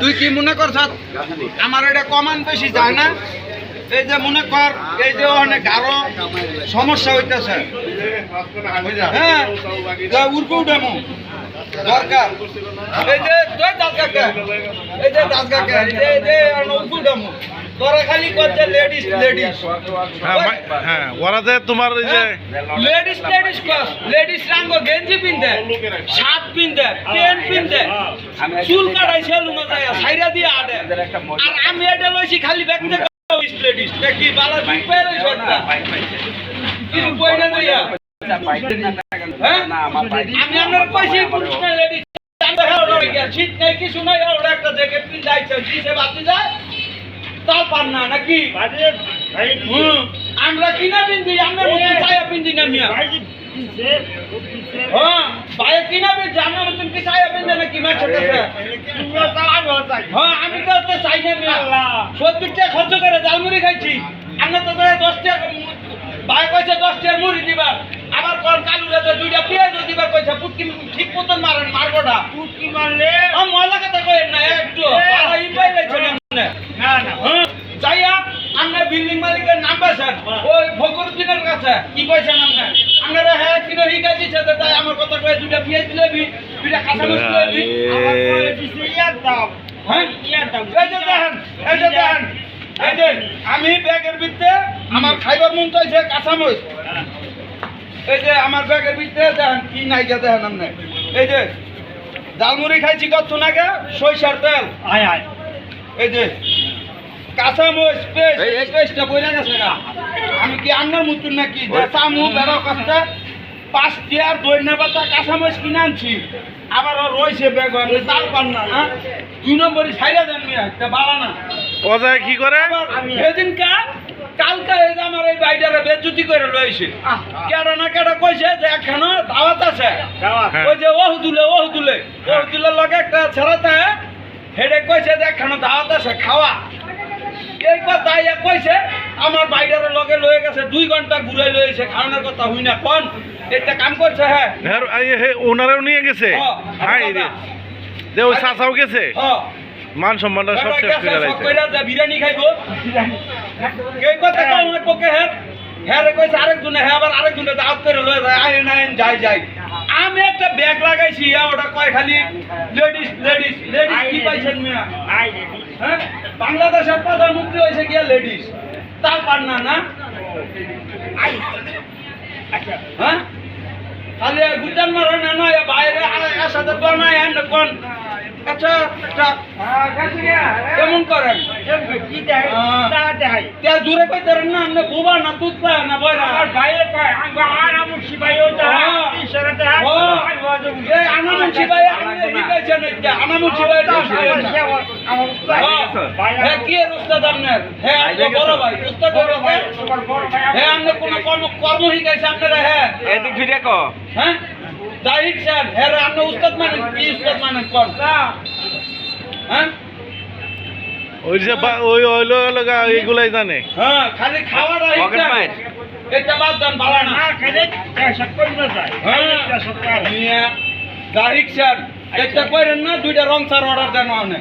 তুই কি মনে করছ আমার এটা কমান বেশি যায় না? এই যে মনে কর, এই যে অনেক আরও সমস্যা হইতেছে। হ্যাঁ? উর্কু উঠামো দরকার। এই যে এই যে দাস কাকা। এই যে যে উঠামো তোরা খালি করছে লেডিস লেডিস হ্যাঁ হ্যাঁ ওরা যে তোমার ওই যে লেডিস লেডিস ক্লাস লেডিস রাঙ্গ গেঞ্জি পিনতে শার্ট পিনতে প্যান্ট পিনতে। চুল কাটাই সেলুন যায় সাইরা দিয়ে আডে আর আমি এটা লইছি খালি ব্যক্তি লেডিস কি বালা বিগ পেয়ে রইছ একটা। কি কইনা দিয়া? হ্যাঁ? আমি আপনার কইছি পুরুষ না লেডিস শীত নেই কিছু নাই ওরা একটা জ্যাকেট পিন যাইছে দিছে বাতি যায় তাও পার না নাকি? আমরা কিনা পিন্দি আমরা ছায়া পিন্দি না মিয়া। হ্যাঁ ভাই কিনা পিন্দি আমরা নতুন কি ছায়া পিন্দি না কি মাছ হ্যাঁ আমি তো তো চাই না মিয়া। সত্তর টাকা খরচ করে জালমুড়ি খাইছি। আমরা তো দশ টাকা ভাই কইছে দশ টাকার মুড়ি দিবার। আবার কোন কালু রাতে দুইটা পেঁয়াজ দিবার কইছে পুটকি ঠিক মতন মারেন মারবোটা। ও ময়লা কথা কইেন না একটু। ই পাইলেছে না মনে। হ্যাঁ, যাইয়া আমরা বিল্ডিং মালিকের নাম পাইছেন ওই ফকরুদ্দিনের কাছে কি কইছেন আপনি? আপনারা হ্যাঁ কিনো হিকা দিছে তো তাই আমার কথা কয়ে দুইটা পেঁয়াজ দিলে বি দুইটা কাঁচা মরিচ দিলে বি আমার দিছে ইয়ার দাম। হ্যাঁ ইয়ার দাম। এই যে দেখেন এই যে দেখেন এই যে আমি ব্যাগের ভিতরে আমার খাইবার মন চাইছে কাঁচা মরিচ। এই যে আমার ব্যাগের ভিতরে দেখেন কি নাই গা দেখেন আপনি। এই যে জালমুড়ি খাইছি কত নাগে সরিষার তেল। আয় আয়। এই যে কাঁচা মরিচ পেস্ট এই পেস্টটা বইরা গেছে গা। আমি কি আপনার মতন নাকি? চামু বেড়া কাছটা পাঁচ টিয়ার দৈন্য পাতা কাঁচা মরিচ কিনে আনছি। আবার ও রয়েছে ব্যাগ তাল পান না না দুই নম্বরই ছাইরা দেন মিয়া তা বালা না। অজয় কি করে? সেদিনকা কালকা এই যে আমার এই বাইটারে বেজ্জুতি করে লইছে কেডা না কেডা কইছে যে একখানা দাওয়াত আছে। হ্যাঁ। ওই যে ওহ দুলে ওহ দুলে ওহ দুলের লগে একটা ছেড়াতে হেডে কইছে যে একখানা দাওয়াত আছে খাওয়া। এই কথা কইছে আমার বাইটারে লগে লয়ে গেছে দুই ঘণ্টা ঘুরে লইছে খাওয়ানোর কথা হই না কোন? এটা কাম করছে হ্যাঁ এই হে ওনারাও নিয়ে গেছে? হ্যাঁ, যে ওই চাচাও গেছে? হ্যাঁ মান সম্মানটা সব শেষ করে লাইছে বিরিয়ানি খাইবো। এই কথা কও আমার পক্ষে হ্যাঁ হ্যাঁ রে কইছে আরেকজনে হ্যাঁ আবার আরেকজনে দাওয়াত করে লয়ে যায় আয় না যাই যাই। আমি একটা ব্যাগ লাগাইছি ইয়া ওটা কয় খালি? লেডিস লেডিস লেডিস কি পাইছেন মিয়া? হ্যাঁ? বাংলাদেশের প্রধানমন্ত্রী হয়েছে গিয়া লেডিস। তার পার না না? হ্যাঁ? খালি গুটান মারে না নয় বাইরে সাথে বানায় কোন আচ্ছা আচ্ছা। কেমন করেন? তে দূরে কইতারেন না আমনে বুবা না তুতলা না বয়রা আর বাইরে কয় আঙ্গ আর আমু শিবাইও তা ইশারাতে ও এ আনামু শিবাই আমনে হিকাইছেন এটা আনামু শিবাই হে কি এর উস্তাদ আপনার হে আমনে বড় ভাই উস্তাদ বড় ভাই হে আমনে কোন কর্ম কর্ম হিকাইছে আপনারা হে এদিক ফিরে কো হ্যাঁ দাহিক স্যার হে রে আমনে উস্তাদ মানেন কি উস্তাদ মানেন কোন হ্যাঁ ওই যে বা- ওই যে ওই হইল লগা এগুলাই জানে। হ্যাঁ খালি খাওয়াটা পকেট মাইর এটা বাদ দেন ভালো না। হ্যাঁ। দাহিক স্যার এটা কইরেন না দুইটা রং সার অর্ডার দেন অনেক